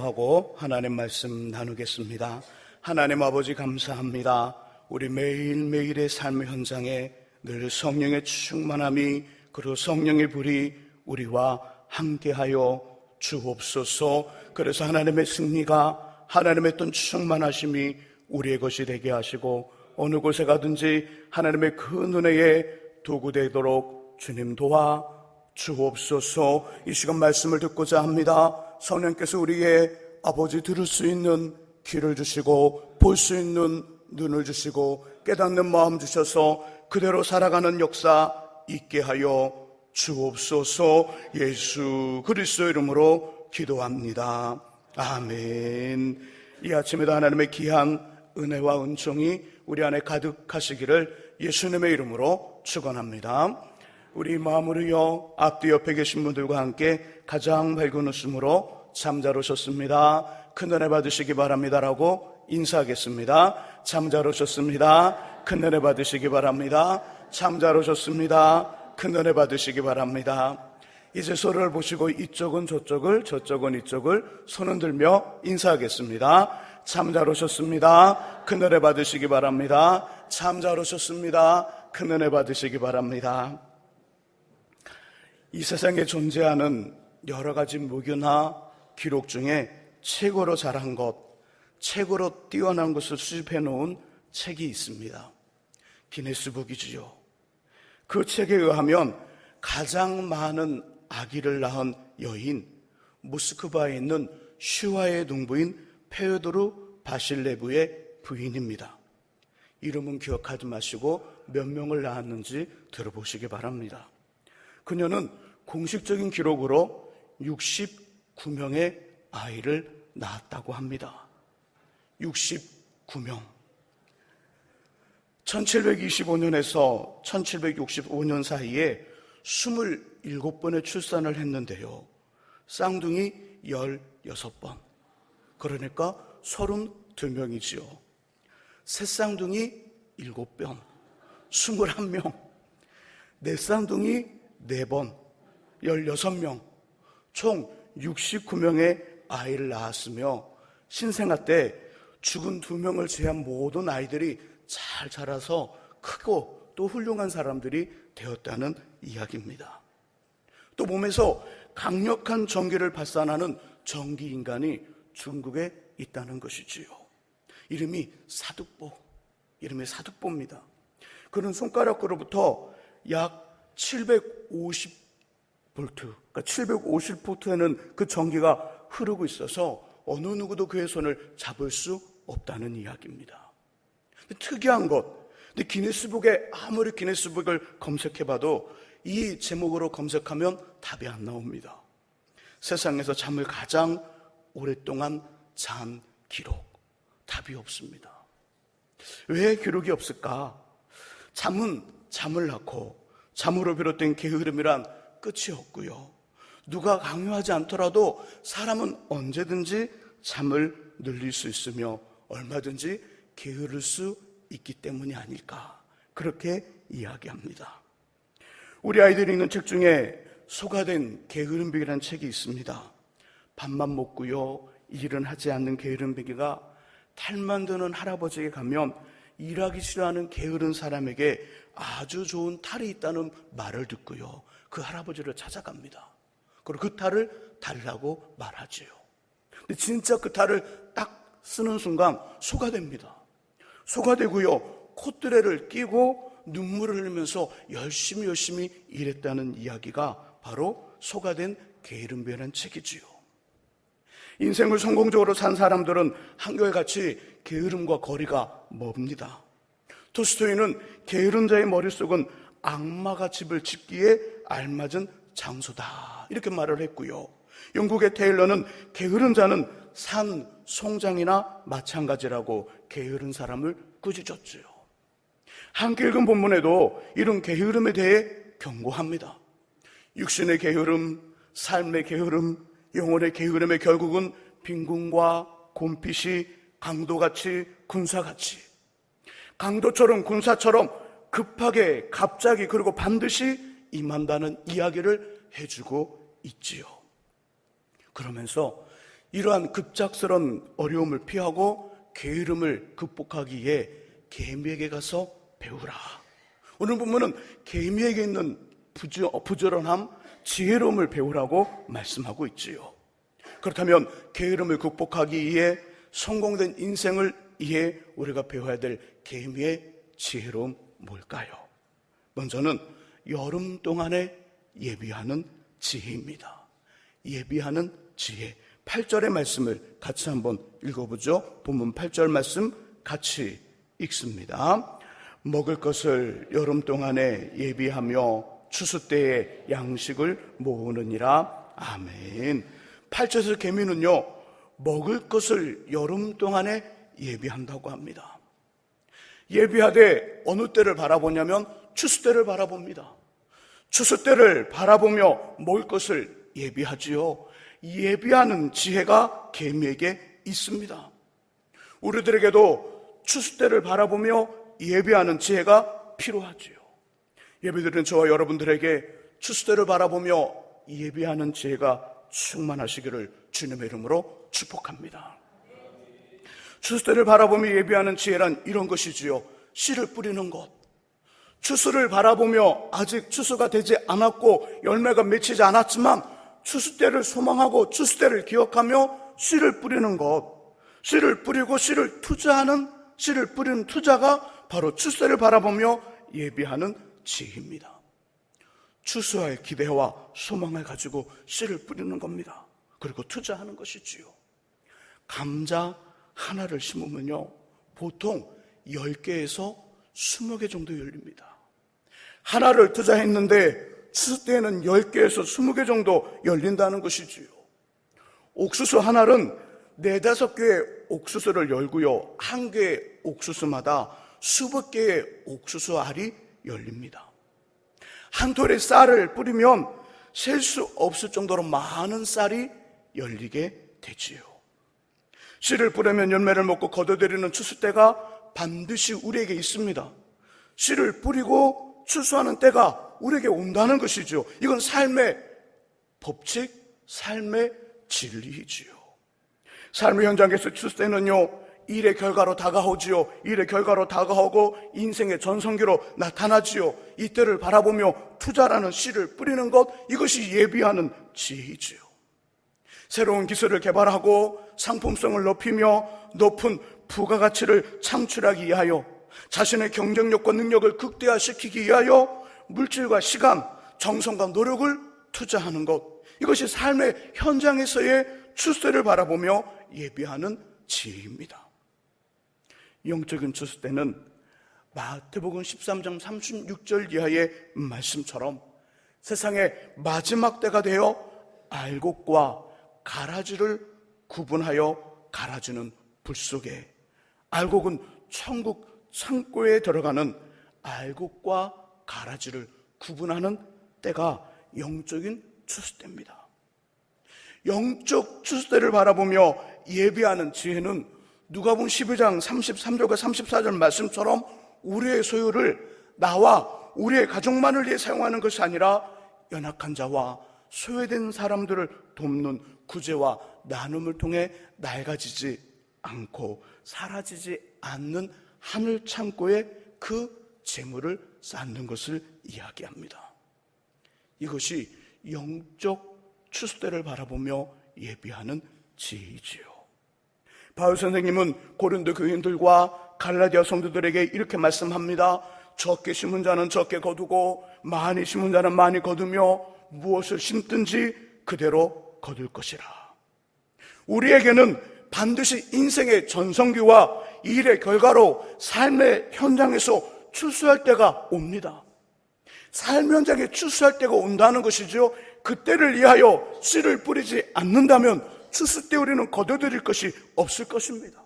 하고 하나님 말씀 나누겠습니다. 하나님 아버지 감사합니다. 우리 매일매일의 삶의 현장에 늘 성령의 충만함이 그리고 성령의 불이 우리와 함께하여 주옵소서. 그래서 하나님의 승리가 하나님의 어떤 충만하심이 우리의 것이 되게 하시고 어느 곳에 가든지 하나님의 그 은혜에 도구되도록 주님 도와 주옵소서. 이 시간 말씀을 듣고자 합니다. 성령께서 우리의 아버지 들을 수 있는 귀를 주시고 볼 수 있는 눈을 주시고 깨닫는 마음 주셔서 그대로 살아가는 역사 있게 하여 주옵소서 예수 그리스도 이름으로 기도합니다. 아멘. 이 아침에도 하나님의 귀한 은혜와 은총이 우리 안에 가득하시기를 예수님의 이름으로 축원합니다. 우리 마음으로요 앞뒤 옆에 계신 분들과 함께 가장 밝은 웃음으로 잠자로 오셨습니다. 큰 은혜 받으시기 바랍니다라고 인사하겠습니다. 잠자로 오셨습니다. 큰 은혜 받으시기 바랍니다. 잠자로 오셨습니다. 큰 은혜 받으시기 바랍니다. 이제 서로를 보시고 이쪽은 저쪽을 저쪽은 이쪽을 손을 들며 인사하겠습니다. 잠자로 오셨습니다. 큰 은혜 받으시기 바랍니다. 잠자로 오셨습니다. 큰 은혜 받으시기 바랍니다. 이 세상에 존재하는 여러 가지 무교나 기록 중에 최고로 잘한 것, 최고로 뛰어난 것을 수집해 놓은 책이 있습니다. 기네스북이지요. 그 책에 의하면 가장 많은 아기를 낳은 여인, 모스크바에 있는 슈와의 동부인 페오도르 바실레브의 부인입니다. 이름은 기억하지 마시고 몇 명을 낳았는지 들어보시기 바랍니다. 그녀는 공식적인 기록으로 69명의 아이를 낳았다고 합니다. 69명. 1725년에서 1765년 사이에 27번의 출산을 했는데요. 쌍둥이 16번. 그러니까 32명이지요. 새쌍둥이 7번. 21명. 넷쌍둥이 4번. 16명. 총 69명의 아이를 낳았으며 신생아 때 죽은 두 명을 제한 모든 아이들이 잘 자라서 크고 또 훌륭한 사람들이 되었다는 이야기입니다. 또 몸에서 강력한 전기를 발산하는 전기 인간이 중국에 있다는 것이지요. 이름이 사득보, 이름이 사득보입니다. 그는 손가락으로부터 약 750 볼트, 그러니까 750볼트에는 그 전기가 흐르고 있어서 어느 누구도 그의 손을 잡을 수 없다는 이야기입니다. 특이한 것, 근데 기네스북에 아무리 기네스북을 검색해봐도 이 제목으로 검색하면 답이 안 나옵니다. 세상에서 잠을 가장 오랫동안 잔 기록, 답이 없습니다. 왜 기록이 없을까? 잠은 잠을 낳고 잠으로 비롯된 게으름이란 끝이 없고요. 누가 강요하지 않더라도 사람은 언제든지 잠을 늘릴 수 있으며 얼마든지 게으를 수 있기 때문이 아닐까. 그렇게 이야기합니다. 우리 아이들이 읽는 책 중에 소가된 게으름비기라는 책이 있습니다. 밥만 먹고요. 일은 하지 않는 게으름비기가 탈만 드는 할아버지에게 가면 일하기 싫어하는 게으른 사람에게 아주 좋은 탈이 있다는 말을 듣고요. 그 할아버지를 찾아갑니다. 그리고 그 탈을 달라고 말하지요. 근데 진짜 그 탈을 딱 쓰는 순간 소가 됩니다. 소가 되고요. 콧드레를 끼고 눈물을 흘리면서 열심히 열심히 일했다는 이야기가 바로 소가 된 게으름배라는 책이지요. 인생을 성공적으로 산 사람들은 한결같이 게으름과 거리가 멉니다. 토스토이는 게으른 자의 머릿속은 악마가 집을 짓기에 알맞은 장소다. 이렇게 말을 했고요. 영국의 테일러는 게으른 자는 산 송장이나 마찬가지라고 게으른 사람을 꾸짖었지요. 함께 읽은 본문에도 이런 게으름에 대해 경고합니다. 육신의 게으름, 삶의 게으름, 영혼의 게으름의 결국은 빈궁과 곰핏이 강도같이 군사같이 강도처럼 군사처럼 급하게 갑자기 그리고 반드시 임한다는 이야기를 해주고 있지요. 그러면서 이러한 급작스런 어려움을 피하고 게으름을 극복하기 위해 개미에게 가서 배우라. 오늘 보면은 개미에게 있는 부저, 부지런함, 지혜로움을 배우라고 말씀하고 있지요. 그렇다면 게으름을 극복하기 위해 성공된 인생을 위해 우리가 배워야 될 개미의 지혜로움 뭘까요? 먼저는 여름 동안에 예비하는 지혜입니다. 예비하는 지혜. 8절의 말씀을 같이 한번 읽어보죠. 본문 8절 말씀 같이 읽습니다. 먹을 것을 여름 동안에 예비하며 추수 때에 양식을 모으느니라. 아멘. 8절에서 개미는요, 먹을 것을 여름 동안에 예비한다고 합니다. 예비하되 어느 때를 바라보냐면 추수 때를 바라봅니다. 추수 때를 바라보며 먹을 것을 예비하지요. 예비하는 지혜가 개미에게 있습니다. 우리들에게도 추수 때를 바라보며 예비하는 지혜가 필요하지요. 예비드린 저와 여러분들에게 추수 때를 바라보며 예비하는 지혜가 충만하시기를 주님의 이름으로 축복합니다. 추수 때를 바라보며 예비하는 지혜란 이런 것이지요. 씨를 뿌리는 것. 추수를 바라보며 아직 추수가 되지 않았고 열매가 맺히지 않았지만 추수 때를 소망하고 추수 때를 기억하며 씨를 뿌리는 것. 씨를 뿌리고 씨를 투자하는 씨를 뿌리는 투자가 바로 추수 때를 바라보며 예비하는 지혜입니다. 추수할 기대와 소망을 가지고 씨를 뿌리는 겁니다. 그리고 투자하는 것이지요. 감자 하나를 심으면요. 보통 10개에서 20개 정도 열립니다. 하나를 투자했는데 추수 때에는 10개에서 20개 정도 열린다는 것이지요. 옥수수 하나는 네다섯 개의 옥수수를 열고요. 한 개의 옥수수마다 수백 개의 옥수수 알이 열립니다. 한 톨의 쌀을 뿌리면 셀 수 없을 정도로 많은 쌀이 열리게 되지요. 씨를 뿌리면 열매를 먹고 거둬들이는 추수 때가 반드시 우리에게 있습니다. 씨를 뿌리고 추수하는 때가 우리에게 온다는 것이죠. 이건 삶의 법칙, 삶의 진리이지요. 삶의 현장에서 추수 때는요, 일의 결과로 다가오지요. 일의 결과로 다가오고 인생의 전성기로 나타나지요. 이때를 바라보며 투자라는 씨를 뿌리는 것, 이것이 예비하는 지혜이지요. 새로운 기술을 개발하고 상품성을 높이며 높은 부가가치를 창출하기 위하여 자신의 경쟁력과 능력을 극대화시키기 위하여 물질과 시간, 정성과 노력을 투자하는 것. 이것이 삶의 현장에서의 추세를 바라보며 예비하는 지혜입니다. 영적인 추수 때는 마태복음 13장 36절 이하의 말씀처럼 세상의 마지막 때가 되어 알곡과 가라지를 구분하여 갈아주는 불 속에 알곡은 천국 창고에 들어가는 알곡과 가라지를 구분하는 때가 영적인 추수 때입니다. 영적 추수 때를 바라보며 예비하는 지혜는 누가복음 12장 33절과 34절 말씀처럼 우리의 소유를 나와 우리의 가족만을 위해 사용하는 것이 아니라 연약한 자와 소외된 사람들을 돕는 구제와 나눔을 통해 낡아지지 않고 사라지지 않는 하늘 창고에 그 재물을 쌓는 것을 이야기합니다. 이것이 영적 추수대를 바라보며 예비하는 지혜이지요. 바울 선생님은 고린도 교인들과 갈라디아 성도들에게 이렇게 말씀합니다. 적게 심은 자는 적게 거두고 많이 심은 자는 많이 거두며 무엇을 심든지 그대로 거둘 것이라. 우리에게는 반드시 인생의 전성기와 일의 결과로 삶의 현장에서 출소할 때가 옵니다. 삶 현장에 출소할 때가 온다는 것이죠. 그때를 위하여 씨를 뿌리지 않는다면 추수 때 우리는 거둬들일 것이 없을 것입니다.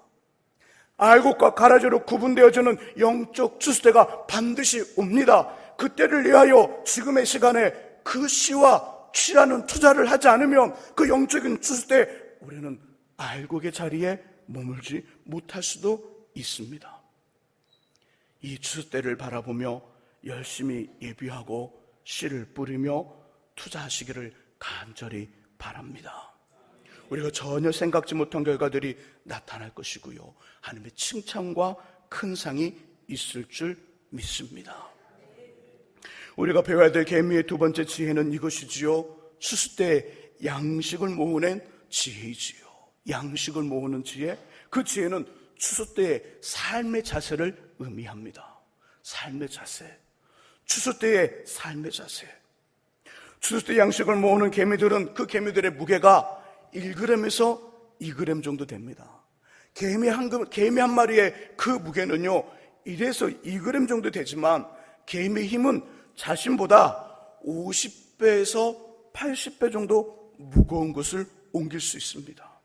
알곡과 가라지로 구분되어지는 영적 추수 때가 반드시 옵니다. 그때를 위하여 지금의 시간에 그 씨와 취라는 투자를 하지 않으면 그 영적인 추수 때 우리는 알곡의 자리에 머물지 못할 수도 있습니다. 이 추수 때를 바라보며 열심히 예비하고 씨를 뿌리며 투자하시기를 간절히 바랍니다. 우리가 전혀 생각지 못한 결과들이 나타날 것이고요. 하나님의 칭찬과 큰 상이 있을 줄 믿습니다. 우리가 배워야 될 개미의 두 번째 지혜는 이것이지요. 수수 때 양식을 모으는 지혜이지요. 양식을 모으는 지혜. 그 지혜는 추수 때의 삶의 자세를 의미합니다. 삶의 자세. 추수 때의 삶의 자세. 추수 때 양식을 모으는 개미들은 그 개미들의 무게가 1g에서 2g 정도 됩니다. 개미 한, 그- 개미 한 마리의 그 무게는요, 1에서 2g 정도 되지만, 개미의 힘은 자신보다 50배에서 80배 정도 무거운 것을 옮길 수 있습니다.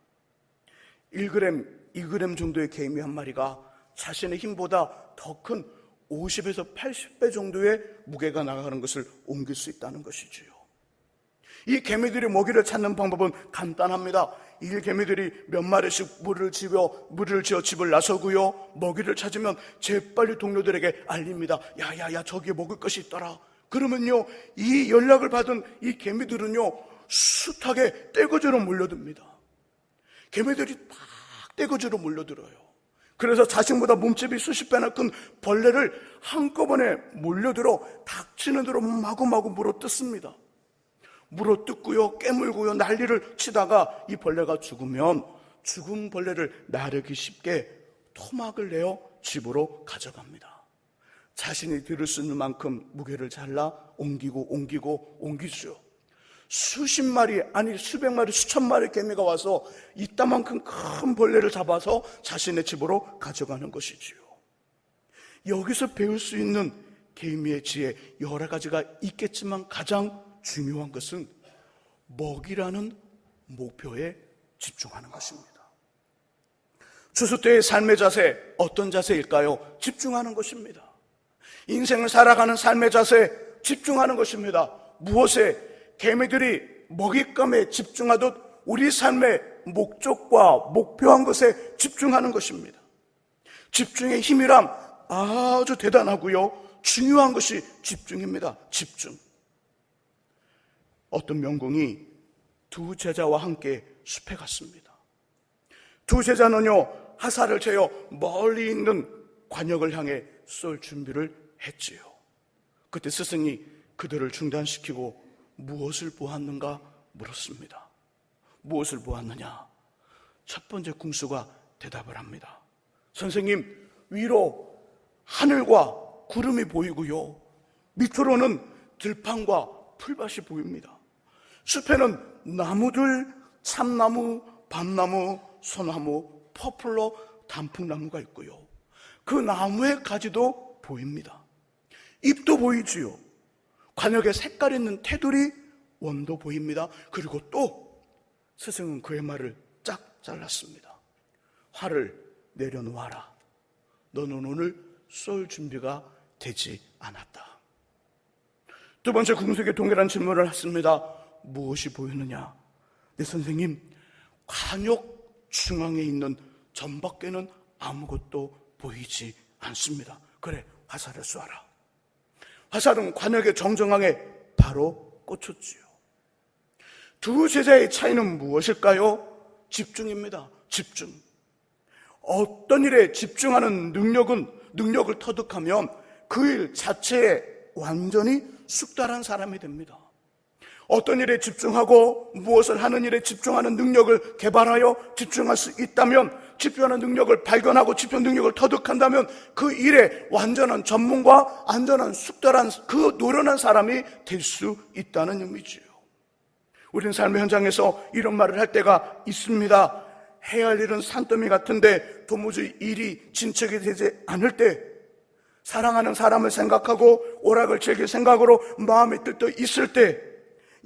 1g, 2g 정도의 개미 한 마리가 자신의 힘보다 더 큰 50에서 80배 정도의 무게가 나가는 것을 옮길 수 있다는 것이지요. 이 개미들이 먹이를 찾는 방법은 간단합니다. 이 개미들이 몇 마리씩 물을 지어 물을 지어 집을 나서고요. 먹이를 찾으면 재빨리 동료들에게 알립니다. 야야야 저기에 먹을 것이 있더라. 그러면요 이 연락을 받은 이 개미들은요 숱하게 떼거지로 몰려듭니다. 개미들이 막 떼거지로 몰려들어요. 그래서 자신보다 몸집이 수십 배나 큰 벌레를 한꺼번에 몰려들어 닥치는 대로 마구마구 물어 뜯습니다. 물어 뜯고요, 깨물고요, 난리를 치다가 이 벌레가 죽으면 죽은 벌레를 나르기 쉽게 토막을 내어 집으로 가져갑니다. 자신이 들을 수 있는 만큼 무게를 잘라 옮기고 옮기고 옮기죠. 수십 마리, 아니 수백 마리, 수천 마리 개미가 와서 이따만큼 큰 벌레를 잡아서 자신의 집으로 가져가는 것이지요. 여기서 배울 수 있는 개미의 지혜 여러 가지가 있겠지만 가장 중요한 것은 먹이라는 목표에 집중하는 것입니다. 추수 때의 삶의 자세 어떤 자세일까요? 집중하는 것입니다. 인생을 살아가는 삶의 자세 집중하는 것입니다. 무엇에 개미들이 먹잇감에 집중하듯 우리 삶의 목적과 목표한 것에 집중하는 것입니다. 집중의 힘이란 아주 대단하고요. 중요한 것이 집중입니다. 집중. 어떤 명공이 두 제자와 함께 숲에 갔습니다. 두 제자는요, 하사를 채워 멀리 있는 관역을 향해 쏠 준비를 했지요. 그때 스승이 그들을 중단시키고 무엇을 보았는가 물었습니다. 무엇을 보았느냐? 첫 번째 궁수가 대답을 합니다. 선생님, 위로 하늘과 구름이 보이고요. 밑으로는 들판과 풀밭이 보입니다. 숲에는 나무들, 참나무, 밤나무, 소나무, 퍼플러, 단풍나무가 있고요. 그 나무의 가지도 보입니다. 잎도 보이지요. 관역에 색깔 있는 테두리, 원도 보입니다. 그리고 또 스승은 그의 말을 짝 잘랐습니다. 화를 내려놓아라. 너는 오늘 쏠 준비가 되지 않았다. 두 번째 궁속에 동일한 질문을 했습니다. 무엇이 보이느냐? 내 선생님, 관역 중앙에 있는 전밖에는 아무것도 보이지 않습니다. 그래, 화살을 쏘아라. 화살은 관역의 정정항에 바로 꽂혔지요. 두 제자의 차이는 무엇일까요? 집중입니다. 집중. 어떤 일에 집중하는 능력은 능력을 터득하면 그 일 자체에 완전히 숙달한 사람이 됩니다. 어떤 일에 집중하고 무엇을 하는 일에 집중하는 능력을 개발하여 집중할 수 있다면 집중하는 능력을 발견하고 집중 능력을 터득한다면 그 일에 완전한 전문가, 안전한 숙달한 그 노련한 사람이 될 수 있다는 의미지요. 우리는 삶의 현장에서 이런 말을 할 때가 있습니다. 해야 할 일은 산더미 같은데 도무지 일이 진척이 되지 않을 때 사랑하는 사람을 생각하고 오락을 즐길 생각으로 마음에 들떠 있을 때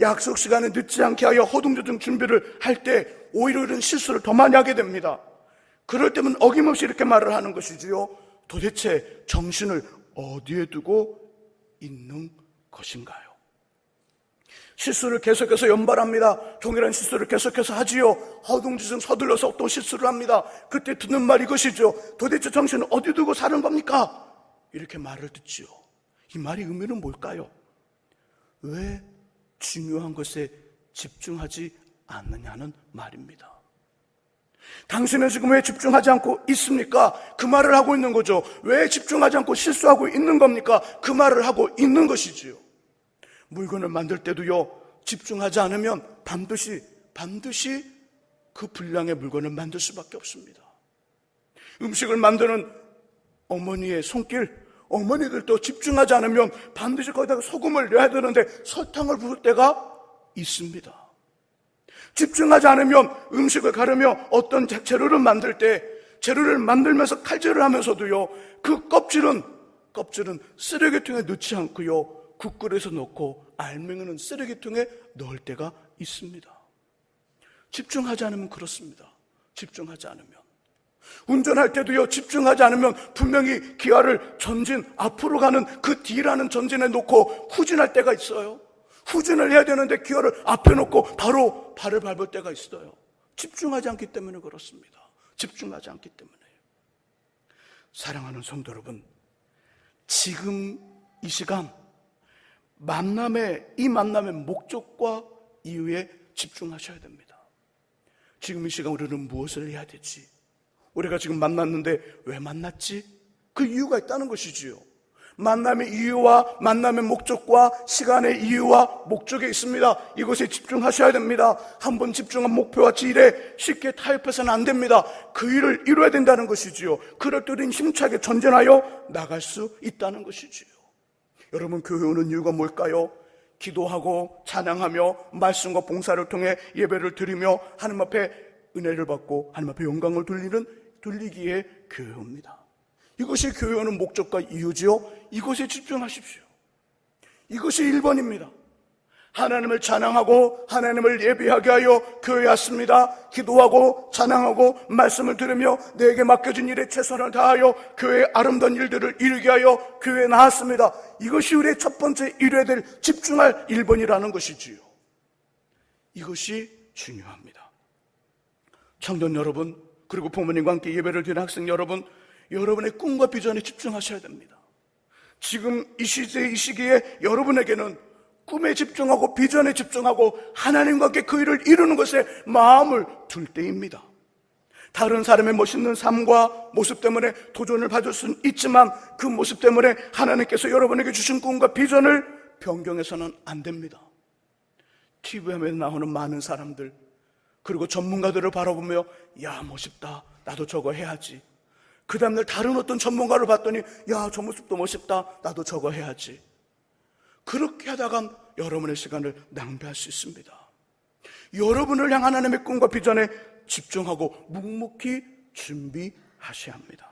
약속 시간에 늦지 않게 하여 허둥저둥 준비를 할 때 오히려 이런 실수를 더 많이 하게 됩니다. 그럴 때면 어김없이 이렇게 말을 하는 것이지요. 도대체 정신을 어디에 두고 있는 것인가요? 실수를 계속해서 연발합니다. 동일한 실수를 계속해서 하지요. 허둥지둥 서둘러서 또 실수를 합니다. 그때 듣는 말 이것이죠. 도대체 정신을 어디 두고 사는 겁니까? 이렇게 말을 듣지요. 이 말의 의미는 뭘까요? 왜 중요한 것에 집중하지 않느냐는 말입니다. 당신은 지금 왜 집중하지 않고 있습니까? 그 말을 하고 있는 거죠. 왜 집중하지 않고 실수하고 있는 겁니까? 그 말을 하고 있는 것이지요. 물건을 만들 때도요, 집중하지 않으면 반드시, 반드시 그 분량의 물건을 만들 수밖에 없습니다. 음식을 만드는 어머니의 손길, 어머니들도 집중하지 않으면 반드시 거기다가 소금을 넣어야 되는데 설탕을 부을 때가 있습니다. 집중하지 않으면 음식을 가르며 어떤 재료를 만들 때 재료를 만들면서 칼질을 하면서도요 그 껍질은 껍질은 쓰레기통에 넣지 않고요 국끓에서 넣고 알맹이는 쓰레기통에 넣을 때가 있습니다. 집중하지 않으면 그렇습니다. 집중하지 않으면 운전할 때도요, 집중하지 않으면 분명히 기아를 전진, 앞으로 가는 그 뒤라는 전진에 놓고 후진할 때가 있어요. 후진을 해야 되는데 기어를 앞에 놓고 바로 발을 밟을 때가 있어요. 집중하지 않기 때문에 그렇습니다. 집중하지 않기 때문에. 사랑하는 성도 여러분, 지금 이 시간 만남의 이 만남의 목적과 이유에 집중하셔야 됩니다. 지금 이 시간 우리는 무엇을 해야 되지? 우리가 지금 만났는데 왜 만났지? 그 이유가 있다는 것이지요. 만남의 이유와 만남의 목적과 시간의 이유와 목적이 있습니다. 이것에 집중하셔야 됩니다. 한 번 집중한 목표와 지일에 쉽게 타협해서는 안 됩니다. 그 일을 이루어야 된다는 것이지요. 그럴 때 우리는 힘차게 전진하여 나갈 수 있다는 것이지요. 여러분 교회 오는 이유가 뭘까요? 기도하고 찬양하며 말씀과 봉사를 통해 예배를 드리며 하나님 앞에 은혜를 받고 하나님 앞에 영광을 돌리는 돌리기에 교회 옵니다. 이것이 교회 오는 목적과 이유지요. 이것에 집중하십시오. 이것이 1번입니다. 하나님을 찬양하고 하나님을 예배하게 하여 교회에 왔습니다. 기도하고 찬양하고 말씀을 들으며 내게 맡겨진 일에 최선을 다하여 교회의 아름다운 일들을 이루게 하여 교회에 나왔습니다. 이것이 우리의 첫 번째 될 집중할 1번이라는 것이지요. 이것이 중요합니다. 청년 여러분, 그리고 부모님과 함께 예배를 드리는 학생 여러분, 여러분의 꿈과 비전에 집중하셔야 됩니다. 지금 이 시대, 이 시기에 여러분에게는 꿈에 집중하고 비전에 집중하고 하나님과 함께 그 일을 이루는 것에 마음을 둘 때입니다. 다른 사람의 멋있는 삶과 모습 때문에 도전을 받을 수는 있지만 그 모습 때문에 하나님께서 여러분에게 주신 꿈과 비전을 변경해서는 안 됩니다. TV에 나오는 많은 사람들, 그리고 전문가들을 바라보며, 야, 멋있다. 나도 저거 해야지. 그 다음날 다른 어떤 전문가를 봤더니, 야, 저 모습도 멋있다. 나도 저거 해야지. 그렇게 하다가 여러분의 시간을 낭비할 수 있습니다. 여러분을 향한 하나님의 꿈과 비전에 집중하고 묵묵히 준비하셔야 합니다.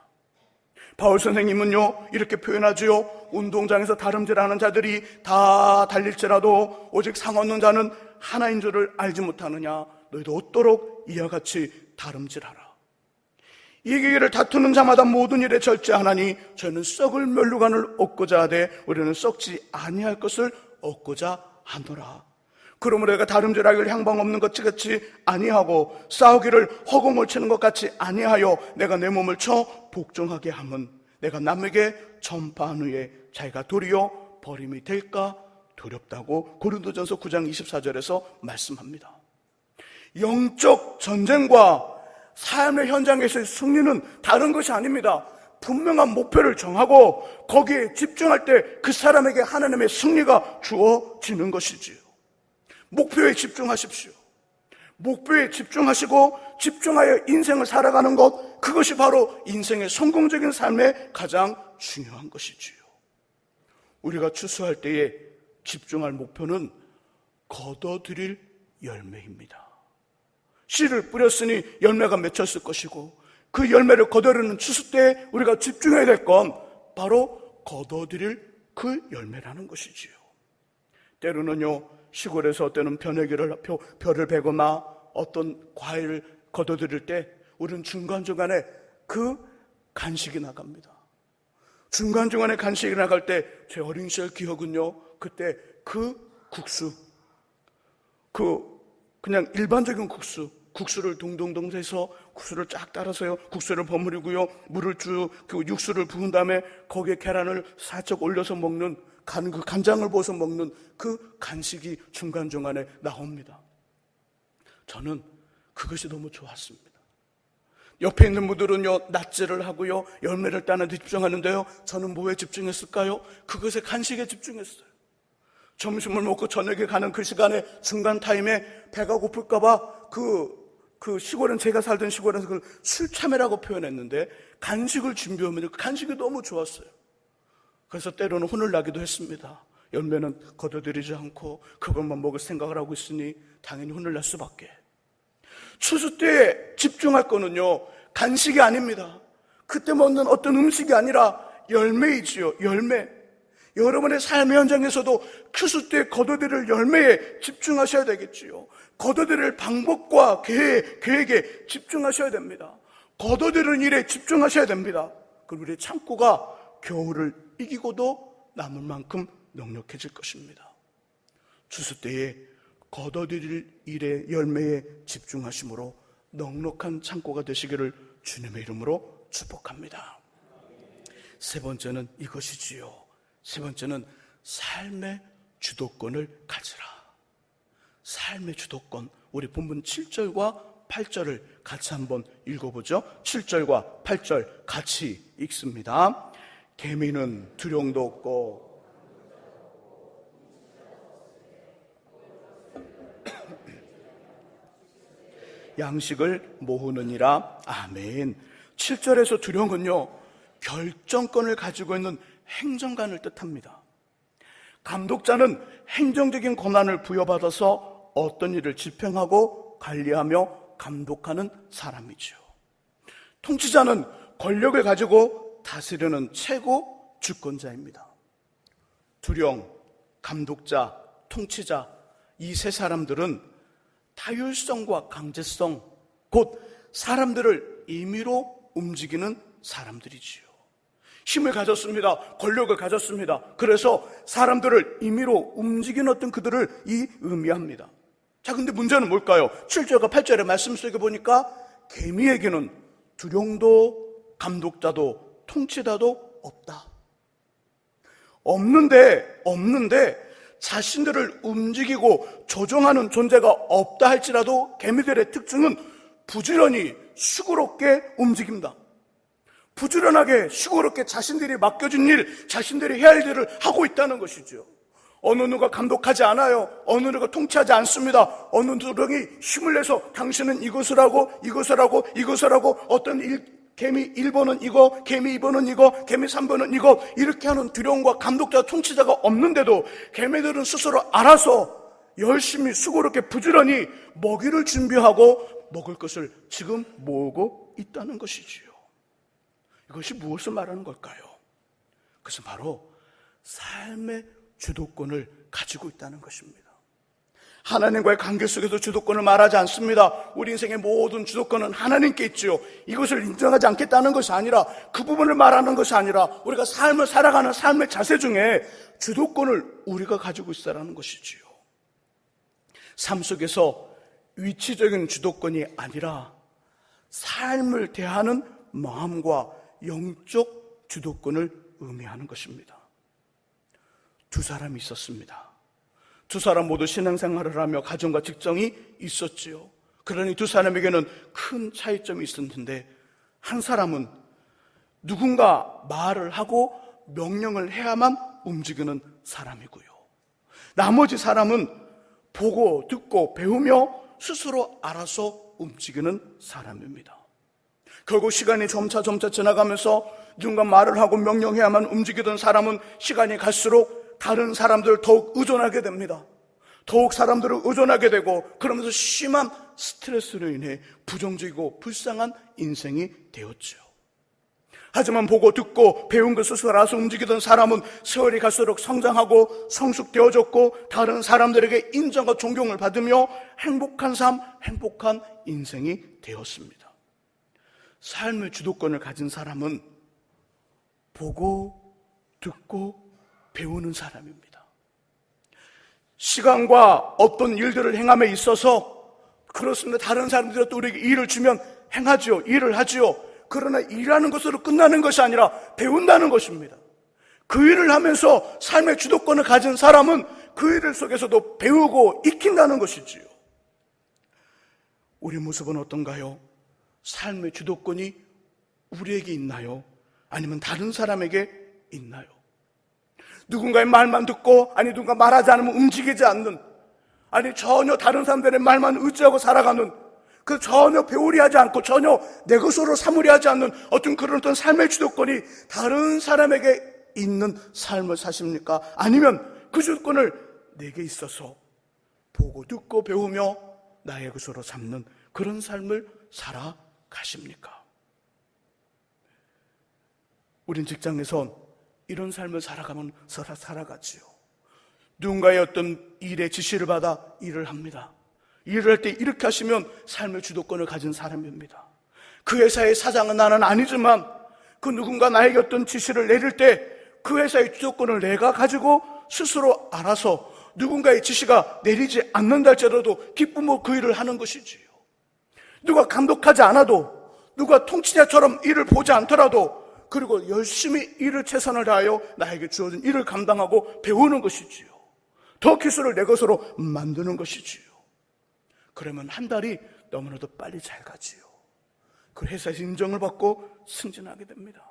바울 선생님은요, 이렇게 표현하지요. 운동장에서 다름질하는 자들이 다 달릴지라도 오직 상 얻는 자는 하나인 줄을 알지 못하느냐. 너희도 얻도록 이와 같이 다름질하라. 이기기를 다투는 자마다 모든 일에 절제하나니 저는 썩을 멸류관을 얻고자 하되 우리는 썩지 아니할 것을 얻고자 하노라. 그러므로 내가 다름질하기를 향방 없는 것 같이 아니하고 싸우기를 허공을 치는 것 같이 아니하여 내가 내 몸을 쳐 복종하게 함은 내가 남에게 전파한 후에 자기가 도리어 버림이 될까 두렵다고 고린도전서 9장 24절에서 말씀합니다. 영적 전쟁과 삶의 현장에서의 승리는 다른 것이 아닙니다. 분명한 목표를 정하고 거기에 집중할 때 그 사람에게 하나님의 승리가 주어지는 것이지요. 목표에 집중하십시오. 목표에 집중하시고 집중하여 인생을 살아가는 것, 그것이 바로 인생의 성공적인 삶의 가장 중요한 것이지요. 우리가 추수할 때에 집중할 목표는 거둬들일 열매입니다. 씨를 뿌렸으니 열매가 맺혔을 것이고 그 열매를 거두려는 추수 때 우리가 집중해야 될 건 바로 거둬들일 그 열매라는 것이지요. 때로는요 시골에서 때는 변해기를 별을 베거나 어떤 과일을 거둬들일 때 우리는 중간중간에 그 간식이 나갑니다. 중간중간에 간식이 나갈 때 제 어린 시절 기억은요 그때 그 국수 그 그냥 일반적인 국수 국수를 동동동 해서 국수를 쫙 따라서요. 국수를 버무리고요. 물을 쭉, 그 육수를 부은 다음에 거기에 계란을 살짝 올려서 먹는 간, 그 간장을 부어서 먹는 그 간식이 중간중간에 나옵니다. 저는 그것이 너무 좋았습니다. 옆에 있는 분들은요, 낫지를 하고요, 열매를 따는 데 집중하는데요, 저는 뭐에 집중했을까요? 그것에 간식에 집중했어요. 점심을 먹고 저녁에 가는 그 시간에 중간 타임에 배가 고플까봐 그, 그 시골은 제가 살던 시골에서 그걸 술참외라고 표현했는데 간식을 준비하면 그 간식이 너무 좋았어요. 그래서 때로는 혼을 나기도 했습니다. 열매는 걷어들이지 않고 그것만 먹을 생각을 하고 있으니 당연히 혼을 날 수밖에. 추수 때 집중할 거는요, 간식이 아닙니다. 그때 먹는 어떤 음식이 아니라 열매이지요, 열매. 여러분의 삶의 현장에서도 추수 때 거둬들일 열매에 집중하셔야 되겠지요. 거둬들일 방법과 계획, 계획에 집중하셔야 됩니다. 거둬들이는 일에 집중하셔야 됩니다. 그리고 우리의 창고가 겨울을 이기고도 남을 만큼 넉넉해질 것입니다. 추수 때에 거둬들일 일의 열매에 집중하심으로 넉넉한 창고가 되시기를 주님의 이름으로 축복합니다. 세 번째는 이것이지요. 세 번째는 삶의 주도권을 가지라. 삶의 주도권. 우리 본문 7절과 8절을 같이 한번 읽어보죠. 7절과 8절 같이 읽습니다. 개미는 두령도 없고 양식을 모으느니라. 아멘. 7절에서 두령은요, 결정권을 가지고 있는 행정관을 뜻합니다. 감독자는 행정적인 권한을 부여받아서 어떤 일을 집행하고 관리하며 감독하는 사람이죠. 통치자는 권력을 가지고 다스리는 최고 주권자입니다. 두령, 감독자, 통치자, 이 세 사람들은 타율성과 강제성, 곧 사람들을 임의로 움직이는 사람들이지요. 힘을 가졌습니다. 권력을 가졌습니다. 그래서 사람들을 임의로 움직이는 어떤 그들을 이 의미합니다. 자, 근데 문제는 뭘까요? 7절과 8절의 말씀 속에 보니까 개미에게는 두령도 감독자도 통치자도 없다. 없는데, 없는데 자신들을 움직이고 조종하는 존재가 없다 할지라도 개미들의 특징은 부지런히 수고롭게 움직입니다. 부지런하게 수고롭게 자신들이 맡겨진 일, 자신들이 해야 할 일을 하고 있다는 것이죠. 어느 누가 감독하지 않아요. 어느 누가 통치하지 않습니다. 어느 누령이 힘을 내서 당신은 이것을 하고 이것을 하고 이것을 하고 어떤 일, 개미 1번은 이거, 개미 2번은 이거, 개미 3번은 이거 이렇게 하는 두려움과 감독자 통치자가 없는데도 개미들은 스스로 알아서 열심히 수고롭게 부지런히 먹이를 준비하고 먹을 것을 지금 모으고 있다는 것이지요. 이것이 무엇을 말하는 걸까요? 그것은 바로 삶의 주도권을 가지고 있다는 것입니다. 하나님과의 관계 속에서 주도권을 말하지 않습니다. 우리 인생의 모든 주도권은 하나님께 있지요. 이것을 인정하지 않겠다는 것이 아니라 그 부분을 말하는 것이 아니라 우리가 삶을 살아가는 삶의 자세 중에 주도권을 우리가 가지고 있어라는 것이지요. 삶 속에서 위치적인 주도권이 아니라 삶을 대하는 마음과 영적 주도권을 의미하는 것입니다. 두 사람이 있었습니다. 두 사람 모두 신앙생활을 하며 가정과 직장이 있었지요. 그러니 두 사람에게는 큰 차이점이 있었는데 한 사람은 누군가 말을 하고 명령을 해야만 움직이는 사람이고요. 나머지 사람은 보고 듣고 배우며 스스로 알아서 움직이는 사람입니다. 결국 시간이 점차 점차 지나가면서 누군가 말을 하고 명령해야만 움직이던 사람은 시간이 갈수록 다른 사람들을 더욱 의존하게 됩니다. 더욱 사람들을 의존하게 되고 그러면서 심한 스트레스로 인해 부정적이고 불쌍한 인생이 되었죠. 하지만 보고 듣고 배운 것을 알아서 움직이던 사람은 세월이 갈수록 성장하고 성숙되어졌고 다른 사람들에게 인정과 존경을 받으며 행복한 삶, 행복한 인생이 되었습니다. 삶의 주도권을 가진 사람은 보고 듣고 배우는 사람입니다. 시간과 어떤 일들을 행함에 있어서 그렇습니다. 다른 사람들이 또 우리에게 일을 주면 행하지요. 일을 하지요. 그러나 일하는 것으로 끝나는 것이 아니라 배운다는 것입니다. 그 일을 하면서 삶의 주도권을 가진 사람은 그 일을 속에서도 배우고 익힌다는 것이지요. 우리 모습은 어떤가요? 삶의 주도권이 우리에게 있나요? 아니면 다른 사람에게 있나요? 누군가의 말만 듣고 아니 누군가 말하지 않으면 움직이지 않는 아니 전혀 다른 사람들의 말만 의지하고 살아가는 그 전혀 배우리 하지 않고 전혀 내 것으로 삼으리 하지 않는 어떤 그런 어떤 삶의 주도권이 다른 사람에게 있는 삶을 사십니까? 아니면 그 주도권을 내게 있어서 보고 듣고 배우며 나의 것으로 삼는 그런 삶을 살아 가십니까? 우린 직장에서 이런 삶을 살아가면 살아, 살아가지요. 누군가의 어떤 일에 지시를 받아 일을 합니다. 일을 할 때 이렇게 하시면 삶의 주도권을 가진 사람입니다. 그 회사의 사장은 나는 아니지만 그 누군가 나에게 어떤 지시를 내릴 때 그 회사의 주도권을 내가 가지고 스스로 알아서 누군가의 지시가 내리지 않는다 할지라도 기쁨으로 그 일을 하는 것이지요. 누가 감독하지 않아도 누가 통치자처럼 일을 보지 않더라도 그리고 열심히 일을 최선을 다하여 나에게 주어진 일을 감당하고 배우는 것이지요. 더 기술을 내 것으로 만드는 것이지요. 그러면 한 달이 너무나도 빨리 잘 가지요. 그 회사에서 인정을 받고 승진하게 됩니다.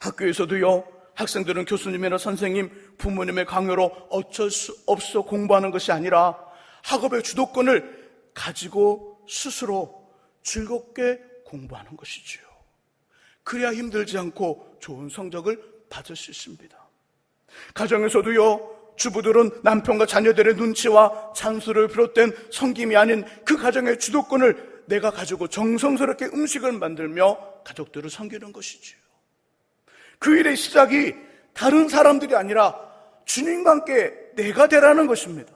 학교에서도요, 학생들은 교수님이나 선생님, 부모님의 강요로 어쩔 수 없어 공부하는 것이 아니라 학업의 주도권을 가지고 스스로 즐겁게 공부하는 것이지요. 그래야 힘들지 않고 좋은 성적을 받을 수 있습니다. 가정에서도요, 주부들은 남편과 자녀들의 눈치와 찬수를 비롯된 성김이 아닌 그 가정의 주도권을 내가 가지고 정성스럽게 음식을 만들며 가족들을 섬기는 것이지요. 그 일의 시작이 다른 사람들이 아니라 주님과 함께 내가 되라는 것입니다.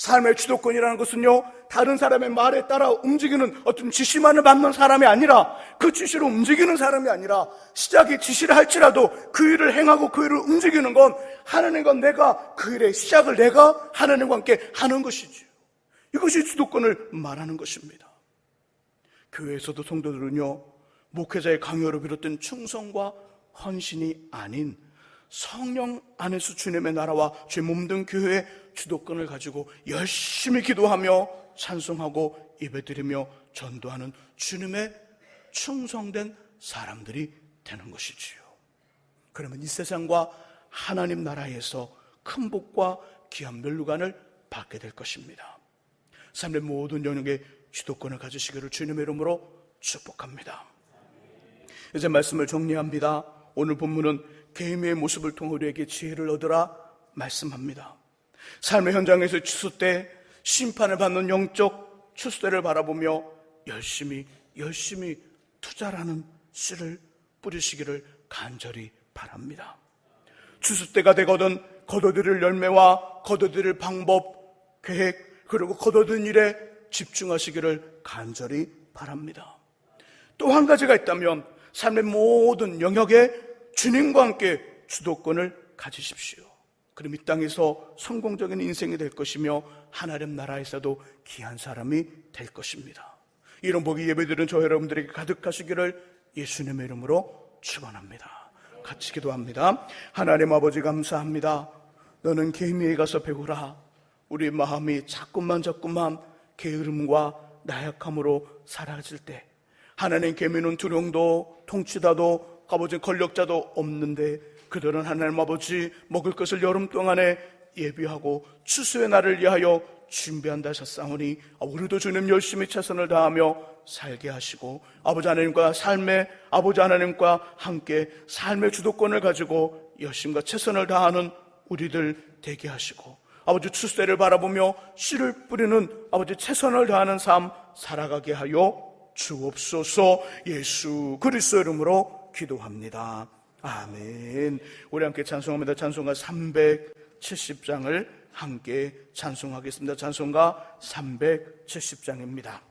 삶의 주도권이라는 것은요, 다른 사람의 말에 따라 움직이는 어떤 지시만을 받는 사람이 아니라 그 지시로 움직이는 사람이 아니라 시작이 지시를 할지라도 그 일을 행하고 그 일을 움직이는 건 하나님과 내가 그 일의 시작을 내가 하나님과 함께 하는 것이지요. 이것이 주도권을 말하는 것입니다. 교회에서도 성도들은요, 목회자의 강요를 비롯된 충성과 헌신이 아닌 성령 안에서 주님의 나라와 죄 몸든 교회의 주도권을 가지고 열심히 기도하며 찬송하고 예배드리며 전도하는 주님의 충성된 사람들이 되는 것이지요. 그러면 이 세상과 하나님 나라에서 큰 복과 귀한 멸류관을 받게 될 것입니다. 삶의 모든 영역의 주도권을 가지시기를 주님의 이름으로 축복합니다. 이제 말씀을 정리합니다. 오늘 본문은 개미의 모습을 통해 우리에게 지혜를 얻으라 말씀합니다. 삶의 현장에서 추수 때 심판을 받는 영적 추수 때를 바라보며 열심히 열심히 투자라는 씨를 뿌리시기를 간절히 바랍니다. 추수 때가 되거든 거둬들일 열매와 거둬들일 방법, 계획 그리고 거둬든 일에 집중하시기를 간절히 바랍니다. 또 한 가지가 있다면 삶의 모든 영역에 주님과 함께 주도권을 가지십시오. 그럼 이 땅에서 성공적인 인생이 될 것이며 하나님 나라에서도 귀한 사람이 될 것입니다. 이런 복이 예배드린 저 여러분들에게 가득하시기를 예수님의 이름으로 축원합니다. 같이 기도합니다. 하나님 아버지 감사합니다. 너는 개미에 가서 배우라. 우리 마음이 자꾸만 자꾸만 게으름과 나약함으로 사라질 때 하나님 개미는 두령도 통치다도 아버지 권력자도 없는데 그들은 하나님 아버지 먹을 것을 여름 동안에 예비하고 추수의 날을 위하여 준비한다 하셨사오니 우리도 주님 열심히 최선을 다하며 살게 하시고 아버지 하나님과 삶의 아버지 하나님과 함께 삶의 주도권을 가지고 열심과 최선을 다하는 우리들 되게 하시고 아버지 추수대를 바라보며 씨를 뿌리는 아버지 최선을 다하는 삶 살아가게 하여 주옵소서 예수 그리스도 이름으로 기도합니다. 아멘. 우리 함께 찬송합니다. 찬송가 370장을 함께 찬송하겠습니다. 찬송가 370장입니다.